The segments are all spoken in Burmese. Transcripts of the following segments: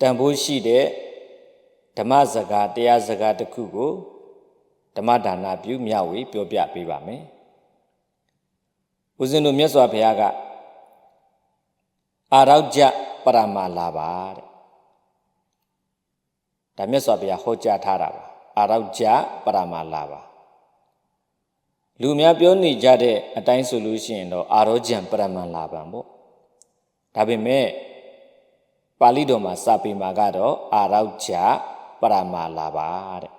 တန်ဖိုးရှိတဲ့ဓမ္မစကားတရားစကားတစ်ခုကိုဓမ္မဒါနပြုမျှဝေပြောပြပေးပါမယ်။ဦးဇင်းတို့မြတ်စွာဘုရားကအာရောက်ကြပရမလာပါတဲ့။ဒါမြတ်စွာဘုရားဟောကြားထားတာပါ။အာရောက်ကြပရမလာပါ။လူများပြောနေကြတဲ့အတိုင်းဆိုလို့ရှိရင်တော့အာရောကြံပရမလာပါပေါ့။ဒါပေမဲ့ ပါဠိတော်မှာစာပေမှာကတော့အာရောက်ကြပရမလာပါတဲ့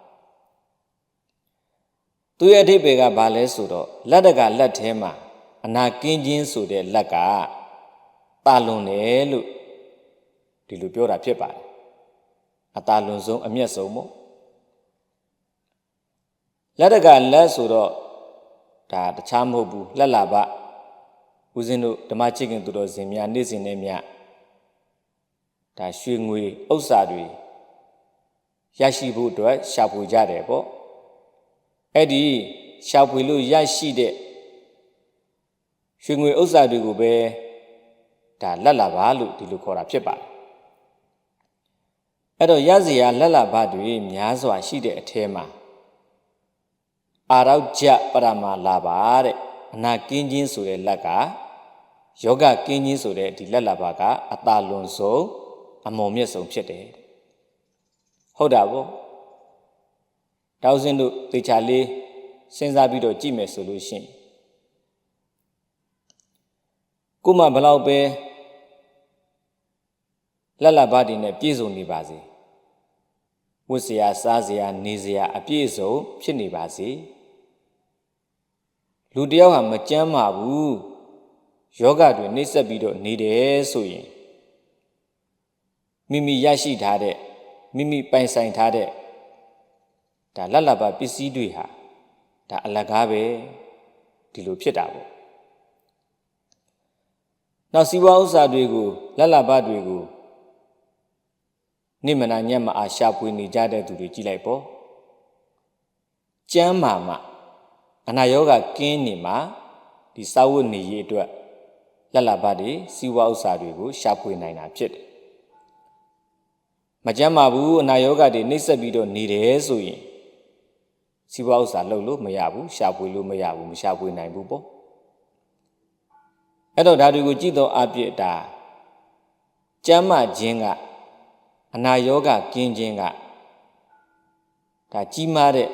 သူရဲ့အဓိပ္ပာယ်ကဘာလဲဆိုတော့လက်တကလက်ထဲမှာအနာကင်းခြင်းဆိုတဲ့လက်ကတာလွန်တယ်လို့ဒီလိုပြောတာဖြစ်ပါတယ်အတာလွန်ဆုံးအမျက်ဆုံးမို့လက်တကလက်ဆိုတော့ဒါတခြားမဟုတ်ဘူးလက်လာပဦးဇင်းတို့ဓမ္မချစ်ခင်သူတော်စင်များနေ့စဉ်နဲ့မြ ဒါရွှေငွေဥစ္စာတွေရရှိဖို့အတွက်ရှာဖွေကြတယ်ပေါ့အဲ့ဒီရှာဖွေလို့ရရှိတဲ့ရွှေငွေဥစ္စာတွေကိုပဲဒါလက်လာပါလို့ဒီလိုခေါ်တာဖြစ်ပါတယ်အဲ့တော့ရစရာလက်လာပါတွေများစွာရှိတဲ့အထဲမှာအာရောက်ကြပရမလာပါတဲ့အနာကင်းခြင်းဆိုတဲ့လက်ကယောဂကင်းခြင်းဆိုတဲ့ဒီလက်လာပါကအတာလွန်ဆုံး အမော်မြတ်ဆုံးဖြစ်တယ်ဟုတ်တာဗောတောက်စင်းတို့တေချာလေးစဉ်းစားပြီးတော့ကြည့်မယ်ဆိုလို့ရှိရင်ကိုမဘလောက်ပဲလက်လက်ပါးတည်နဲ့ပြည့်စုံနေပါစေဝတ်စရာစားစရာနေစရာအပြည့်စုံဖြစ်နေပါစေလူတယောက်ဟာမကြမ်းမာဘူးယောဂတွေနှိမ့်ဆက်ပြီးတော့နေတယ်ဆိုရင် မိမိရရှိထားတဲ့မိမိပိုင်ဆိုင်ထားတဲ့ဒါလက်လဘပစ္စည်းတွေဟာဒါအလကားပဲဒီလိုဖြစ်တာပေါ့နောက်စီးပွားဥစ္စာတွေကိုလက်လဘတွေကိုနိမနာညက်မအားရှာဖွေနေကြတဲ့သူတွေကြည့်လိုက်ပေါ့ကျမ်းမာမှအနာယောဂကင်းနေမှာဒီစာဝတ်နေရေးအတွက်လက်လဘတွေစီးပွားဥစ္စာတွေကိုရှာဖွေနိုင်တာဖြစ်တယ် မကြမ်းပါဘူးအနာယောဂတွေနှိမ့်ဆက်ပြီးတော့နေတယ်ဆိုရင်စီးပွားဥစ္စာလုပ်လို့မရဘူးရှာဖွေလို့မရဘူးမရှာဖွေနိုင်ဘူးပေါ့အဲ့တော့ဒါတွေကိုကြည့်တော့အပြည့်ဒါကျမ်းမာခြင်းကအနာယောဂကင်းခြင်းကဒါကြီးမားတဲ့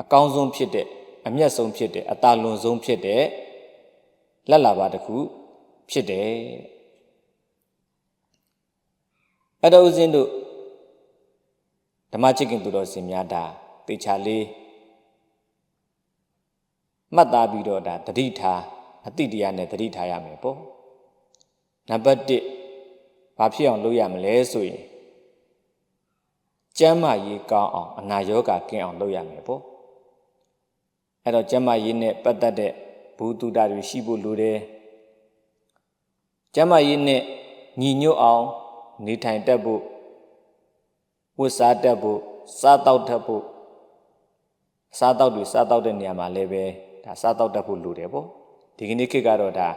အကောင်းဆုံးဖြစ်တဲ့အမျက်ဆုံးဖြစ်တဲ့အတာလွန်ဆုံးဖြစ်တဲ့လက်လာပါတစ်ခုဖြစ်တယ် အဲ့တော့ဦးဇင်းတို့ဓမ္မချစ်ခင်သူတော်စင်များဒါတေချာလေးမှတ်သားပြီးတော့ဒါတတိထားအတိတရားနဲ့တတိထားရမယ်ပေါ့နံပါတ်1ဘာဖြစ်အောင်လုပ်ရမလဲဆိုရင်ကျမ်းမာရေးကောင်းအောင်အနာရောဂါကင်းအောင်လုပ်ရမယ်ပေါ့အဲ့တော့ကျမ်းမာရေးနဲ့ပတ်သက်တဲ့ဘူတုဒ္ဒတွေရှိဖို့လိုတယ်ကျမ်းမာရေးနဲ့ညီညွတ်အောင် နေထိုင်တတ်ဖို့ဝတ်စားတတ်ဖို့စားတောက်တတ်ဖို့စားတောက်တွေစားတောက်တဲ့နေရာမှာလည်းပဲဒါစားတောက်တတ်ဖို့လိုတယ်ပေါ့ဒီကနေ့ခေတ်ကတော့ဒါ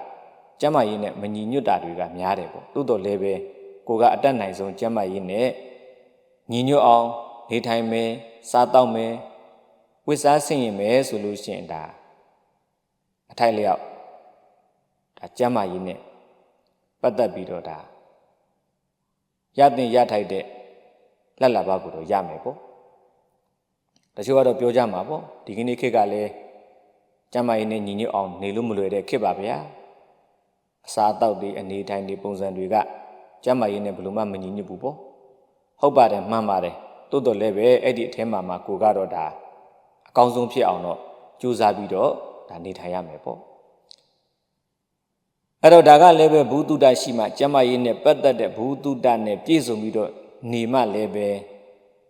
ကျမ်းမာရေးနဲ့မညီညွတ်တာတွေကများတယ်ပေါ့တိုးတော်လည်းပဲကိုကအတက်နိုင်ဆုံးကျမ်းမာရေးနဲ့ညီညွတ်အောင်နေထိုင်မယ်စားတောက်မယ်ဝတ်စားဆင်ရင်မယ်ဆိုလို့ရှိရင်ဒါအထိုက်လျောက်ဒါကျမ်းမာရေးနဲ့ပတ်သက်ပြီးတော့ဒါ ရတဲ့ရထိုက်တဲ့လက်လာဘကိုတော့ရမယ်ပေါ့တချို့ကတော့ပြောကြမှာပေါ့ဒီကနေ့ခေတ်ကလည်းကျမ်းမာရေးနဲ့ညီညွတ်အောင်နေလို့မလွယ်တဲ့ခေတ်ပါဗျာအစားအသောက်တွေအနေထိုင်တွေပုံစံတွေကကျမ်းမာရေးနဲ့ဘယ်လိုမှမညီညွတ်ဘူးပေါ့ဟုတ်ပါတယ်မှန်ပါတယ်တိုးတော်လည်းပဲအဲ့ဒီအထဲမှာမှကိုကတော့ဒါအကောင်းဆုံးဖြစ်အောင်တော့ကြိုးစားပြီးတော့ဒါနေထိုင်ရမယ်ပေါ့ အဲ့တော့ဒါကလည်းပဲဘူးတုတရှိမှကျမရေးနဲ့ပတ်သက်တဲ့ဘူးတုတနဲ့ပြည့်စုံပြီးတော့နေမှလည်းပဲ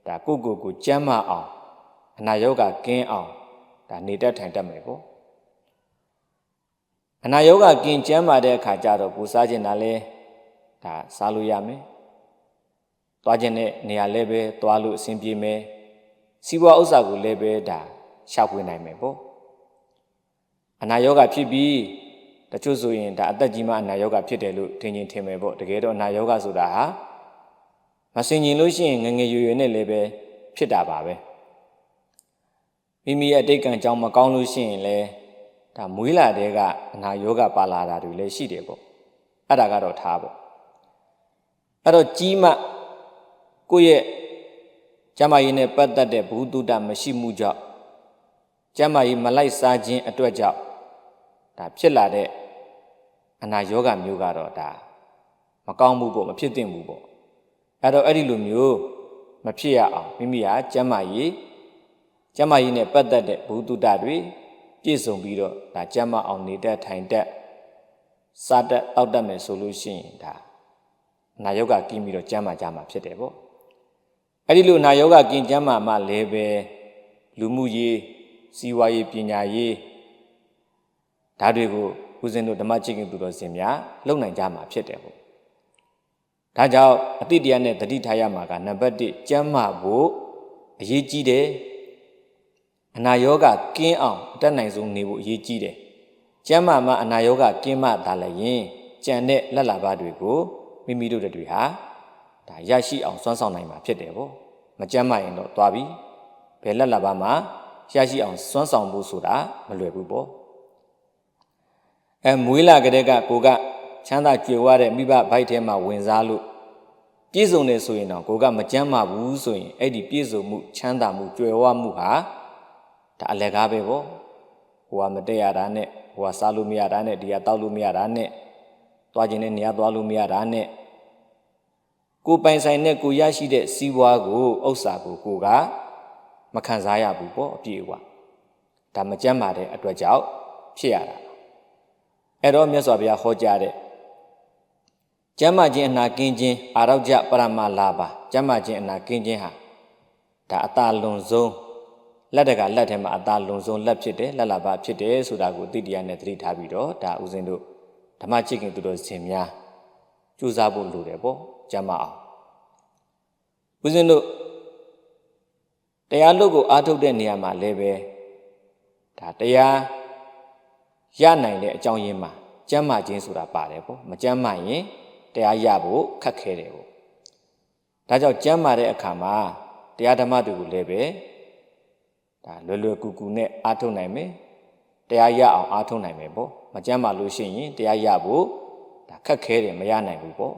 ဒါကိုကိုကိုကျမ်းမအောင်အနာယောဂကင်းအောင်ဒါနေတတ်ထိုင်တတ်မယ်ပေါ့အနာယောဂကင်းကျမ်းမာတဲ့အခါကျတော့ကိုစားခြင်းတာလဲဒါစားလို့ရမယ်သွားခြင်းတဲ့နေရာလည်းပဲသွားလို့အဆင်ပြေမယ်စီးပွားဥစ္စာကိုလည်းပဲဒါရှာဖွေနိုင်မယ်ပေါ့အနာယောဂဖြစ်ပြီး တချို့ဆိုရင်ဒါအသက်ကြီးမှအနာယောဂဖြစ်တယ်လို့ထင်ရင်ထင်မယ်ပေါ့တကယ်တော့အနာယောဂဆိုတာဟာမစင်ကျင်လို့ရှိရင်ငယ်ငယ်ရွယ်ရွယ်နဲ့လည်းပဲဖြစ်တာပါပဲမိမိရဲ့အတိတ်ကံကြောင့်မကောင်းလို့ရှိရင်လည်းဒါမွေးလာတဲ့ကအနာယောဂပါလာတာတွေလည်းရှိတယ်ပေါ့အဲ့ဒါကတော့ထားပေါ့အဲ့တော့ကြီးမှကိုယ့်ရဲ့ကျမကြီးနဲ့ပတ်သက်တဲ့ဘုသူတ္တမရှိမှုကြောင့်ကျမကြီးမလိုက်စားခြင်းအတွက်ကြောင့်ဒါဖြစ်လာတဲ့ အနာယောဂမျိုးကတော့ဒါမကောင်းမှုပေါ့မဖြစ်သင့်ဘူးပေါ့အဲ့တော့အဲ့ဒီလိုမျိုးမဖြစ်ရအောင်မိမိဟာကျမကြီးကျမကြီးနဲ့ပတ်သက်တဲ့ဘုသူတ္တတွေပြည့်စုံပြီးတော့ဒါကျမအောင်နေတတ်ထိုင်တတ်စားတတ်တောက်တတ်မယ်ဆိုလို့ရှိရင်ဒါအနာယောဂကင်းပြီးတော့ကျမ်းမာကြမှာဖြစ်တယ်ပေါ့အဲ့ဒီလိုအနာယောဂကင်းကျမ်းမာမှလည်းပဲလူမှုရေးစီးပွားရေးပညာရေးဒါတွေကို ဦးဇင်းတို့ဓမ္မချစ်ခင်သူတော်စင်များလုပ်နိုင်ကြမှာဖြစ်တယ်ပေါ့ဒါကြောင့်အတိတရားနဲ့တတိထားရမှာကနံပါတ်1ကျမ်းမာဖို့အရေးကြီးတယ်အနာယောဂကင်းအောင်အတတ်နိုင်ဆုံးနေဖို့အရေးကြီးတယ်ကျမ်းမာမှအနာယောဂကင်းမှသာလည်းရင်ကြံတဲ့လက်လာပါတွေကိုမိမိတို့တွေဟာဒါရရှိအောင်စွမ်းဆောင်နိုင်မှာဖြစ်တယ်ပေါ့မကြမ်းမာရင်တော့သွားပြီဘယ်လက်လာပါမှာရရှိအောင်စွမ်းဆောင်ဖို့ဆိုတာမလွယ်ဘူးပေါ့ အဲမွေးလာကြတဲ့ကကိုကချမ်းသာကြွယ်ဝတဲ့မိဘဘိုက်ထဲမှာဝင်စားလို့ပြည့်စုံနေဆိုရင်တော့ကိုကမကြမ်းမာဘူးဆိုရင်အဲ့ဒီပြည့်စုံမှုချမ်းသာမှုကြွယ်ဝမှုဟာဒါအလကားပဲပေါ့ဟိုကမတက်ရတာနဲ့ဟိုကစားလို့မရတာနဲ့ဒီကတောက်လို့မရတာနဲ့သွားခြင်းနဲ့နေရာသွားလို့မရတာနဲ့ကိုပိုင်ဆိုင်နဲ့ကိုရရှိတဲ့စီးပွားကိုဥစ္စာကိုကိုကမခံစားရဘူးပေါ့အပြည့်အဝဒါမကြမ်းပါတဲ့အတွက်ကြောင့်ဖြစ်ရတာ အဲ့တော့မြတ်စွာဘုရားဟောကြားတဲ့ကျမ်းမာခြင်းအနာကင်းခြင်းအာရောက်ကြပရမလာပါကျမ်းမာခြင်းအနာကင်းခြင်းဟာဒါအတာလွန်ဆုံးလက်တကလက်ထဲမှာအတာလွန်ဆုံးလက်ဖြစ်တယ်လက်လာပါဖြစ်တယ်ဆိုတာကိုသိတရားနဲ့သတိထားပြီးတော့ဒါဥစဉ်တို့ဓမ္မချစ်ခင်သူတို့ဇင်များကြိုးစားဖို့လိုတယ်ပေါ့ကျမ်းမာအောင်ဥစဉ်တို့တရားလုပ်ကိုအားထုတ်တဲ့နေရာမှာလည်းပဲဒါတရား ရနိုင်တဲ့အကြောင်းရင်းမှာကျမ်းမာခြင်းဆိုတာပါတယ်ပေါ့မကျမ်းမာရင်တရားရဖို့ခက်ခဲတယ်ပေါ့ဒါကြောင့်ကျမ်းမာတဲ့အခါမှာတရားဓမ္မတွေကိုလည်းပဲဒါလွယ်လွယ်ကူကူနဲ့အားထုတ်နိုင်မယ်တရားရအောင်အားထုတ်နိုင်မယ်ပေါ့မကျမ်းမာလို့ရှိရင်တရားရဖို့ဒါခက်ခဲတယ်မရနိုင်ဘူးပေါ့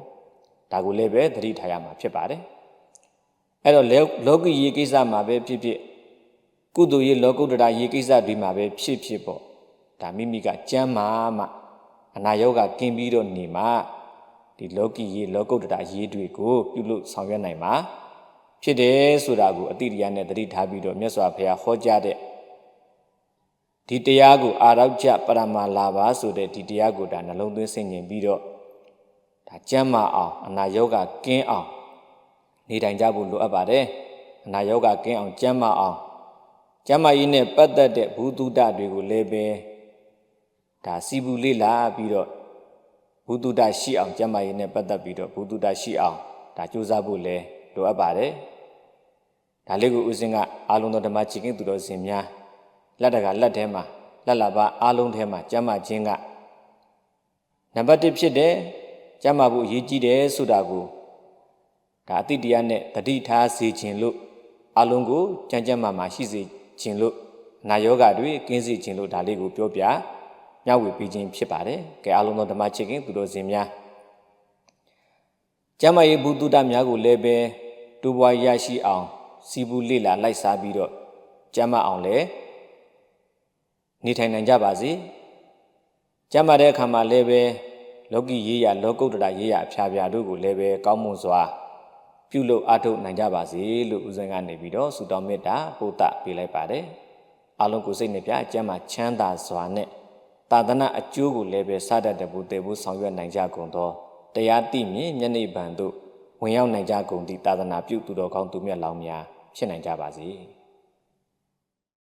ဒါကိုလည်းပဲသတိထားရမှာဖြစ်ပါတယ်အဲ့တော့လောကီရေးကိစ္စမှာပဲဖြစ်ဖြစ်ကုသိုလ်ရေးလောကုတ္တရာရေးကိစ္စတွေမှာပဲဖြစ်ဖြစ်ပေါ့ ဒါမိမိကကြမ်းမာမှအနာယောဂကင်းပြီးတော့နေမှဒီလောကီရေးလောကုတ္တရာရေးတွေကိုပြုလို့ဆောင်ရွက်နိုင်မှာဖြစ်တယ်ဆိုတာကိုအတိတရားနဲ့သတိထားပြီးတော့မြတ်စွာဘုရားဟောကြားတဲ့ဒီတရားကိုအာရောက်ကြပရမလာပါဆိုတဲ့ဒီတရားကိုဒါနှလုံးသွင်းဆင်ခြင်ပြီးတော့ဒါကြမ်းမာအောင်အနာယောဂကင်းအောင်နေထိုင်ကြဖို့လိုအပ်ပါတယ်အနာယောဂကင်းအောင်ကြမ်းမာအောင်ကျမ်းမာရေးနဲ့ပတ်သက်တဲ့ဘုသူတ္တတွေကိုလည်းပဲ ဒါစီဘူးလေးလာပြီးတော့ဘုသူတ္တရှိအောင်ကျမ်းမာရေးနဲ့ပတ်သက်ပြီးတော့ဘုသူတ္တရှိအောင်ဒါကြိုးစားဖို့လည်းလိုအပ်ပါတယ်ဒါလေးကိုဦးစင်းကအာလုံးတော်ဓမ္မချီကင်းသူတော်စင်များလက်တကလက်ထဲမှာလက်လာပါအာလုံးထဲမှာကျမ်းမာခြင်းကနံပါတ်1ဖြစ်တယ်ကျမ်းမာဖို့အရေးကြီးတယ်ဆိုတာကိုဒါအတိတရားနဲ့တတိထားစေခြင်းလို့အလုံးကိုကြံ့ကြံ့မာမာရှိစေခြင်းလို့နာယောဂတွေကင်းစေခြင်းလို့ဒါလေးကိုပြောပြ မျှဝေပေးခြင်းဖြစ်ပါတယ်။ကဲအလုံးသောဓမ္မချစ်ခင်သူတော်စင်များကျမ်းမာရေးဘုဒ္ဓတများကိုလည်းပဲတူပွားရရှိအောင်စီဘူးလေ့လာလိုက်စားပြီးတော့ကျမ်းမာအောင်လည်းနေထိုင်နိုင်ကြပါစေ။ကျမ်းမာတဲ့အခါမှာလည်းပဲလောကီရေးရလောကုတ္တရာရေးရအဖျားဖျားတို့ကိုလည်းပဲကောင်းမွန်စွာပြုလုပ်အားထုတ်နိုင်ကြပါစေလို့ဦးဇင်းကနေပြီးတော့ဆုတောင်းမေတ္တာပို့တာပေးလိုက်ပါတယ်အားလုံးကိုစိတ်နှပြအကျမ်းမှာချမ်းသာစွာနဲ့ သာသနာအကျိုးကိုလည်းပဲစတတ်တဲ့ဘုသေဖို့ဆောင်ရွက်နိုင်ကြကုန်သောတရားသိမြင်မျက်နှိပ်ဗံတို့ဝင်ရောက်နိုင်ကြကုန်သည့်သာသနာပြုသူတော်ကောင်းသူမြတ်လောင်းများဖြစ်နိုင်ကြပါစေ။